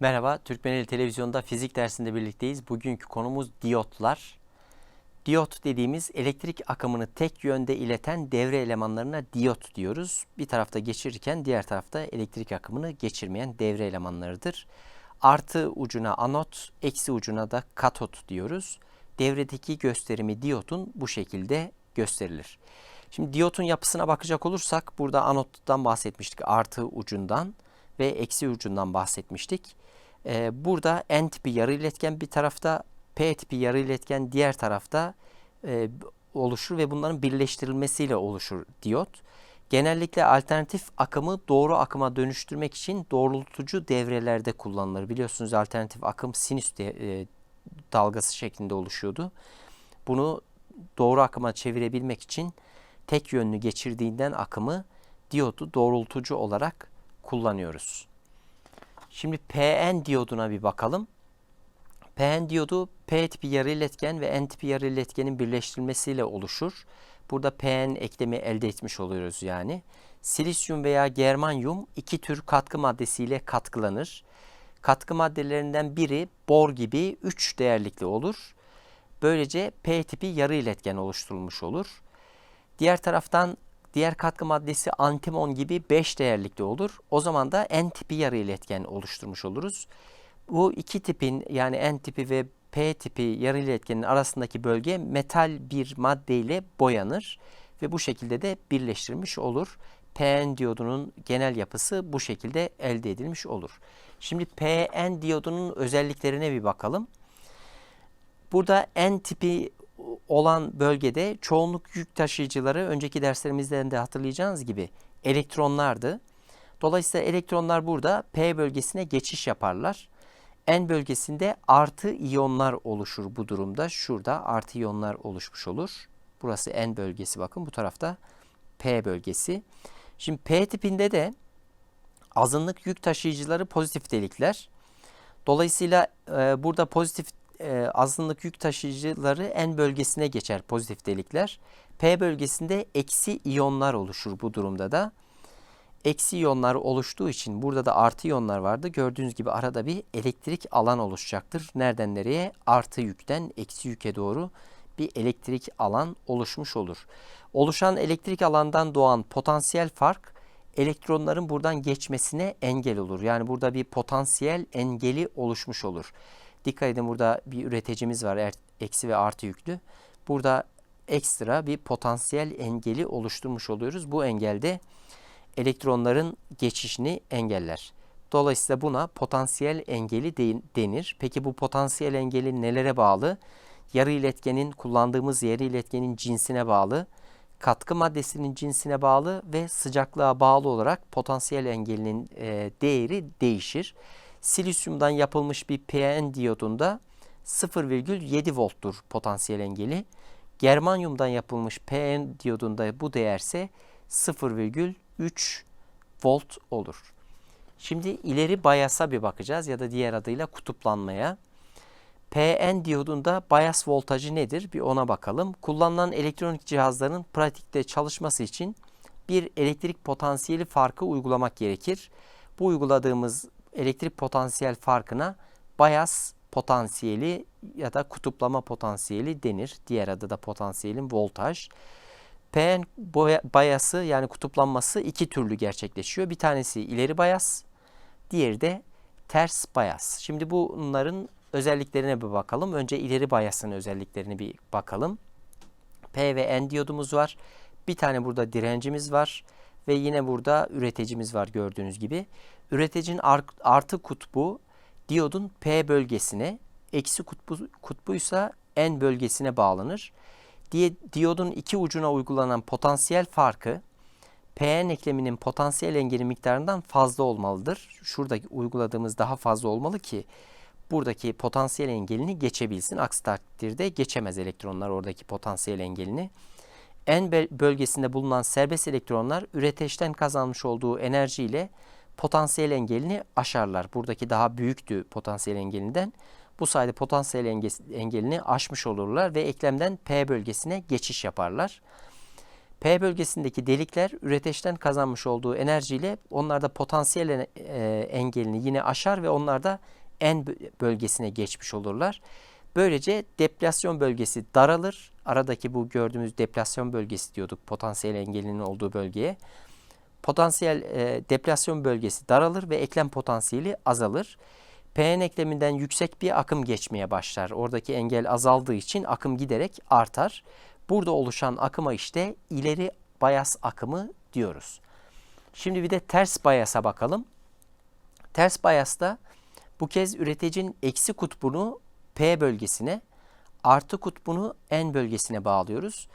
Merhaba, Türkmeneli Televizyon'da fizik dersinde birlikteyiz. Bugünkü konumuz diyotlar. Diyot dediğimiz elektrik akımını tek yönde ileten devre elemanlarına diyot diyoruz. Bir tarafta geçirirken diğer tarafta elektrik akımını geçirmeyen devre elemanlarıdır. Artı ucuna anot, eksi ucuna da katot diyoruz. Devredeki gösterimi diyotun bu şekilde gösterilir. Şimdi diyotun yapısına bakacak olursak burada anottan bahsetmiştik artı ucundan ve eksi ucundan bahsetmiştik. Ee, burada N tipi yarı iletken bir tarafta, P tipi yarı iletken diğer tarafta e, oluşur ve bunların birleştirilmesiyle oluşur diyot. Genellikle alternatif akımı doğru akıma dönüştürmek için doğrultucu devrelerde kullanılır. Biliyorsunuz alternatif akım sinüs de, e, dalgası şeklinde oluşuyordu. Bunu doğru akıma çevirebilmek için tek yönlü geçirdiğinden akımı diyodu doğrultucu olarak kullanıyoruz. Şimdi PN diyoduna bir bakalım. PN diyodu P tipi yarı iletken ve N tipi yarı iletkenin birleştirilmesiyle oluşur. Burada PN eklemi elde etmiş oluyoruz yani. Silisyum veya germanyum iki tür katkı maddesiyle katkılanır. Katkı maddelerinden biri bor gibi 3 değerlikli olur. Böylece P tipi yarı iletken oluşturulmuş olur. Diğer taraftan diğer katkı maddesi antimon gibi 5 değerlikli olur. O zaman da N tipi yarı iletken oluşturmuş oluruz. Bu iki tipin yani N tipi ve P tipi yarı iletkenin arasındaki bölge metal bir maddeyle boyanır ve bu şekilde de birleştirilmiş olur. PN diyodunun genel yapısı bu şekilde elde edilmiş olur. Şimdi PN diyodunun özelliklerine bir bakalım. Burada N tipi olan bölgede çoğunluk yük taşıyıcıları önceki derslerimizden de hatırlayacağınız gibi elektronlardı. Dolayısıyla elektronlar burada P bölgesine geçiş yaparlar. N bölgesinde artı iyonlar oluşur bu durumda. Şurada artı iyonlar oluşmuş olur. Burası N bölgesi bakın bu tarafta P bölgesi. Şimdi P tipinde de azınlık yük taşıyıcıları pozitif delikler. Dolayısıyla e, burada pozitif e, azınlık yük taşıyıcıları N bölgesine geçer pozitif delikler. P bölgesinde eksi iyonlar oluşur bu durumda da. Eksi iyonlar oluştuğu için burada da artı iyonlar vardı. Gördüğünüz gibi arada bir elektrik alan oluşacaktır. Nereden nereye? Artı yükten eksi yüke doğru bir elektrik alan oluşmuş olur. Oluşan elektrik alandan doğan potansiyel fark elektronların buradan geçmesine engel olur. Yani burada bir potansiyel engeli oluşmuş olur. Dikkat edin burada bir üreticimiz var er, eksi ve artı yüklü. Burada ekstra bir potansiyel engeli oluşturmuş oluyoruz. Bu engelde elektronların geçişini engeller. Dolayısıyla buna potansiyel engeli denir. Peki bu potansiyel engeli nelere bağlı? Yarı iletkenin kullandığımız yarı iletkenin cinsine bağlı, katkı maddesinin cinsine bağlı ve sıcaklığa bağlı olarak potansiyel engelinin e, değeri değişir. Silisyumdan yapılmış bir PN diyodunda 0,7 volttur potansiyel engeli. Germanyumdan yapılmış PN diyodunda bu değerse 0,3 volt olur. Şimdi ileri bayasa bir bakacağız ya da diğer adıyla kutuplanmaya. PN diyodunda bayas voltajı nedir? Bir ona bakalım. Kullanılan elektronik cihazların pratikte çalışması için bir elektrik potansiyeli farkı uygulamak gerekir. Bu uyguladığımız elektrik potansiyel farkına bayas potansiyeli ya da kutuplama potansiyeli denir. Diğer adı da potansiyelin voltaj. PN bayası yani kutuplanması iki türlü gerçekleşiyor. Bir tanesi ileri bayas, diğeri de ters bayas. Şimdi bunların özelliklerine bir bakalım. Önce ileri bayasın özelliklerine bir bakalım. P ve N diyodumuz var. Bir tane burada direncimiz var. Ve yine burada üreticimiz var gördüğünüz gibi. Üreticinin artı kutbu diyodun P bölgesine, eksi kutbu, kutbuysa N bölgesine bağlanır. Diye, diyodun iki ucuna uygulanan potansiyel farkı PN ekleminin potansiyel engeli miktarından fazla olmalıdır. Şuradaki uyguladığımız daha fazla olmalı ki buradaki potansiyel engelini geçebilsin. Aksi takdirde geçemez elektronlar oradaki potansiyel engelini. N bölgesinde bulunan serbest elektronlar üreteçten kazanmış olduğu enerjiyle potansiyel engelini aşarlar. Buradaki daha büyüktü potansiyel engelinden. Bu sayede potansiyel enge- engelini aşmış olurlar ve eklemden P bölgesine geçiş yaparlar. P bölgesindeki delikler üreteçten kazanmış olduğu enerjiyle onlar da potansiyel e, engelini yine aşar ve onlar da N bö- bölgesine geçmiş olurlar. Böylece deplasyon bölgesi daralır. Aradaki bu gördüğümüz deplasyon bölgesi diyorduk potansiyel engelinin olduğu bölgeye. Potansiyel e, deplasyon bölgesi daralır ve eklem potansiyeli azalır. PN ekleminden yüksek bir akım geçmeye başlar. Oradaki engel azaldığı için akım giderek artar. Burada oluşan akıma işte ileri bayas akımı diyoruz. Şimdi bir de ters bayasa bakalım. Ters bayasta bu kez üreticinin eksi kutbunu P bölgesine, artı kutbunu N bölgesine bağlıyoruz.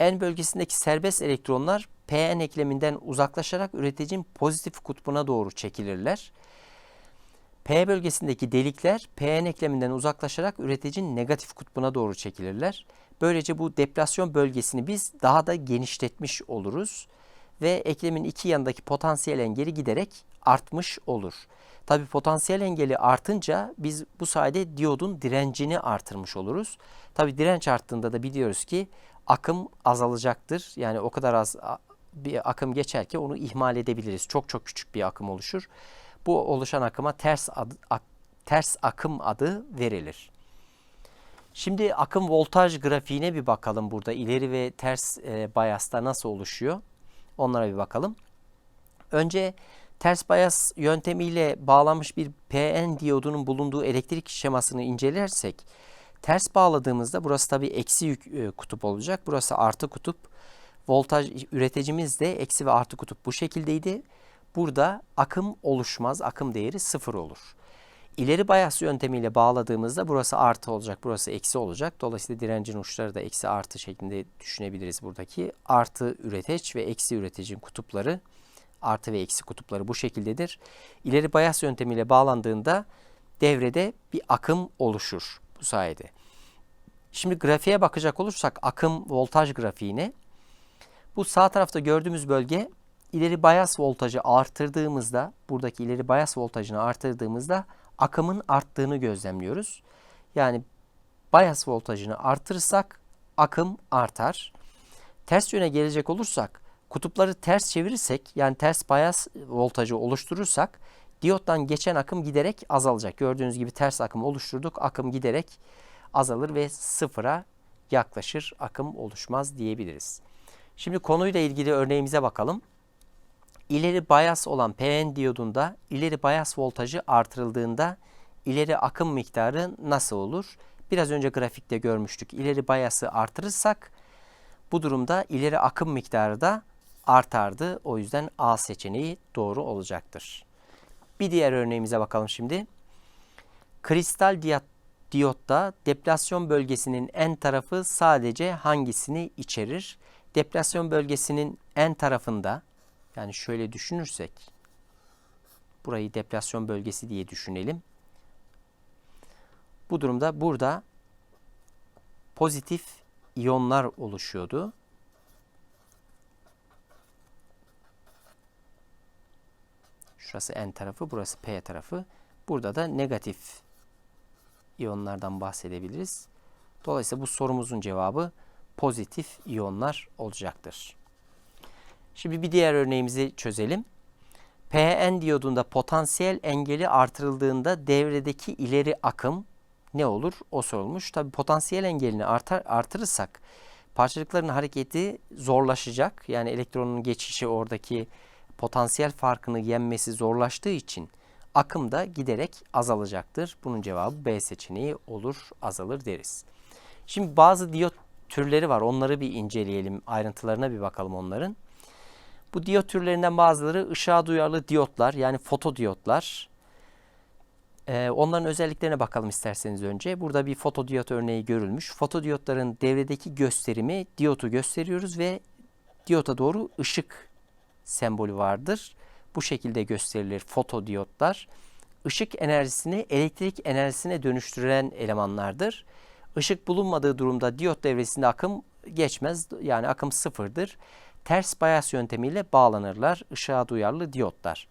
N bölgesindeki serbest elektronlar Pn ekleminden uzaklaşarak üreticinin pozitif kutbuna doğru çekilirler. P bölgesindeki delikler Pn ekleminden uzaklaşarak üreticinin negatif kutbuna doğru çekilirler. Böylece bu deplasyon bölgesini biz daha da genişletmiş oluruz ve eklemin iki yanındaki potansiyel engeli giderek artmış olur. Tabi potansiyel engeli artınca biz bu sayede diyodun direncini artırmış oluruz. Tabi direnç arttığında da biliyoruz ki akım azalacaktır. Yani o kadar az bir akım geçer ki onu ihmal edebiliriz. Çok çok küçük bir akım oluşur. Bu oluşan akıma ters adı, ak- ters akım adı verilir. Şimdi akım voltaj grafiğine bir bakalım burada. ileri ve ters e, bayasta nasıl oluşuyor? Onlara bir bakalım. Önce ters bayas yöntemiyle bağlanmış bir PN diyodunun bulunduğu elektrik şemasını incelersek ters bağladığımızda burası tabii eksi yük e, kutup olacak. Burası artı kutup. Voltaj üreticimiz de eksi ve artı kutup bu şekildeydi. Burada akım oluşmaz. Akım değeri sıfır olur. İleri bayas yöntemiyle bağladığımızda burası artı olacak, burası eksi olacak. Dolayısıyla direncin uçları da eksi artı şeklinde düşünebiliriz buradaki. Artı üreteç ve eksi üreticin kutupları, artı ve eksi kutupları bu şekildedir. İleri bayas yöntemiyle bağlandığında devrede bir akım oluşur bu sayede. Şimdi grafiğe bakacak olursak akım voltaj grafiğine bu sağ tarafta gördüğümüz bölge ileri bayas voltajı artırdığımızda buradaki ileri bayas voltajını artırdığımızda akımın arttığını gözlemliyoruz. Yani bayas voltajını artırırsak akım artar. Ters yöne gelecek olursak kutupları ters çevirirsek yani ters bayas voltajı oluşturursak diyottan geçen akım giderek azalacak. Gördüğünüz gibi ters akım oluşturduk. Akım giderek azalır ve sıfıra yaklaşır. Akım oluşmaz diyebiliriz. Şimdi konuyla ilgili örneğimize bakalım. İleri bayas olan PN diyodunda ileri bayas voltajı artırıldığında ileri akım miktarı nasıl olur? Biraz önce grafikte görmüştük. İleri bayası artırırsak bu durumda ileri akım miktarı da artardı. O yüzden A seçeneği doğru olacaktır. Bir diğer örneğimize bakalım şimdi. Kristal diyot, diyotta deplasyon bölgesinin en tarafı sadece hangisini içerir? Deplasyon bölgesinin en tarafında yani şöyle düşünürsek burayı deplasyon bölgesi diye düşünelim. Bu durumda burada pozitif iyonlar oluşuyordu. Şurası N tarafı, burası P tarafı. Burada da negatif iyonlardan bahsedebiliriz. Dolayısıyla bu sorumuzun cevabı pozitif iyonlar olacaktır. Şimdi bir diğer örneğimizi çözelim. PN diyodunda potansiyel engeli artırıldığında devredeki ileri akım ne olur? O sorulmuş. Tabi potansiyel engelini artar, artırırsak parçacıkların hareketi zorlaşacak. Yani elektronun geçişi oradaki potansiyel farkını yenmesi zorlaştığı için akım da giderek azalacaktır. Bunun cevabı B seçeneği olur, azalır deriz. Şimdi bazı diyot türleri var. Onları bir inceleyelim. Ayrıntılarına bir bakalım onların. Bu diyot türlerinden bazıları ışığa duyarlı diyotlar yani fotodiyotlar. Ee, onların özelliklerine bakalım isterseniz önce. Burada bir fotodiyot örneği görülmüş. Fotodiyotların devredeki gösterimi diyotu gösteriyoruz ve diyota doğru ışık sembolü vardır. Bu şekilde gösterilir fotodiyotlar. Işık enerjisini elektrik enerjisine dönüştüren elemanlardır. Işık bulunmadığı durumda diyot devresinde akım geçmez. Yani akım sıfırdır. Ters bayas yöntemiyle bağlanırlar. Işığa duyarlı diyotlar.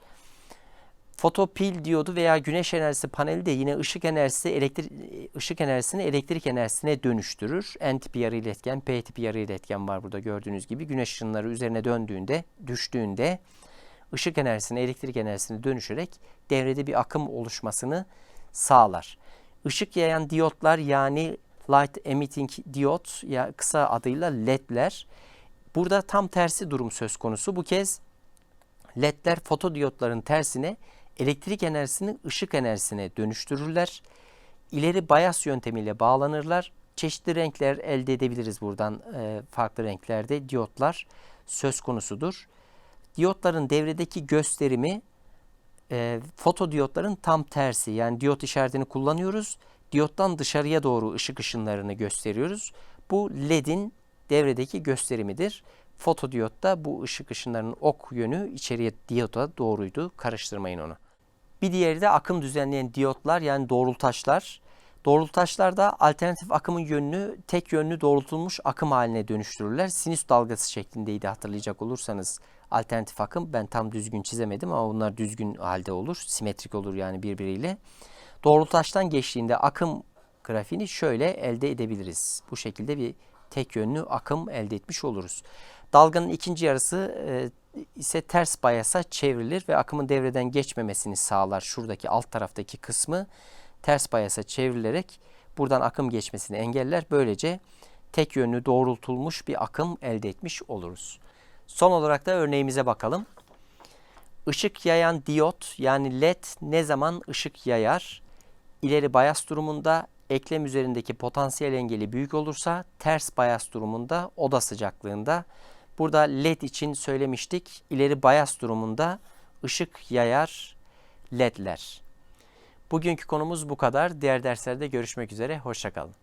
Fotopil diyodu veya güneş enerjisi paneli de yine ışık enerjisi elektrik ışık enerjisini elektrik enerjisine dönüştürür. N tipi yarı iletken, P tipi yarı iletken var burada gördüğünüz gibi. Güneş ışınları üzerine döndüğünde, düştüğünde ışık enerjisine elektrik enerjisine dönüşerek devrede bir akım oluşmasını sağlar. Işık yayan diyotlar yani light emitting diod ya kısa adıyla ledler. Burada tam tersi durum söz konusu. Bu kez ledler fotodiyotların tersine elektrik enerjisini ışık enerjisine dönüştürürler. İleri bayas yöntemiyle bağlanırlar. Çeşitli renkler elde edebiliriz buradan e, farklı renklerde diyotlar söz konusudur. Diyotların devredeki gösterimi e, fotodiyotların tam tersi. Yani diyot işaretini kullanıyoruz. Diyottan dışarıya doğru ışık ışınlarını gösteriyoruz. Bu LED'in devredeki gösterimidir. Fotodiyotta bu ışık ışınlarının ok yönü içeriye diyota doğruydu. Karıştırmayın onu. Bir diğeri de akım düzenleyen diyotlar yani doğrultaçlar. Doğrultaçlar da alternatif akımın yönünü tek yönlü doğrultulmuş akım haline dönüştürürler. Sinüs dalgası şeklindeydi hatırlayacak olursanız alternatif akım. Ben tam düzgün çizemedim ama bunlar düzgün halde olur. Simetrik olur yani birbiriyle. Doğrultaçtan geçtiğinde akım grafiğini şöyle elde edebiliriz. Bu şekilde bir tek yönlü akım elde etmiş oluruz. Dalganın ikinci yarısı e, ise ters bayasa çevrilir ve akımın devreden geçmemesini sağlar. Şuradaki alt taraftaki kısmı ters bayasa çevrilerek buradan akım geçmesini engeller. Böylece tek yönlü doğrultulmuş bir akım elde etmiş oluruz. Son olarak da örneğimize bakalım. Işık yayan diyot yani led ne zaman ışık yayar? İleri bayas durumunda eklem üzerindeki potansiyel engeli büyük olursa ters bayas durumunda oda sıcaklığında. Burada led için söylemiştik. İleri bayas durumunda ışık yayar ledler. Bugünkü konumuz bu kadar. Diğer derslerde görüşmek üzere. Hoşçakalın.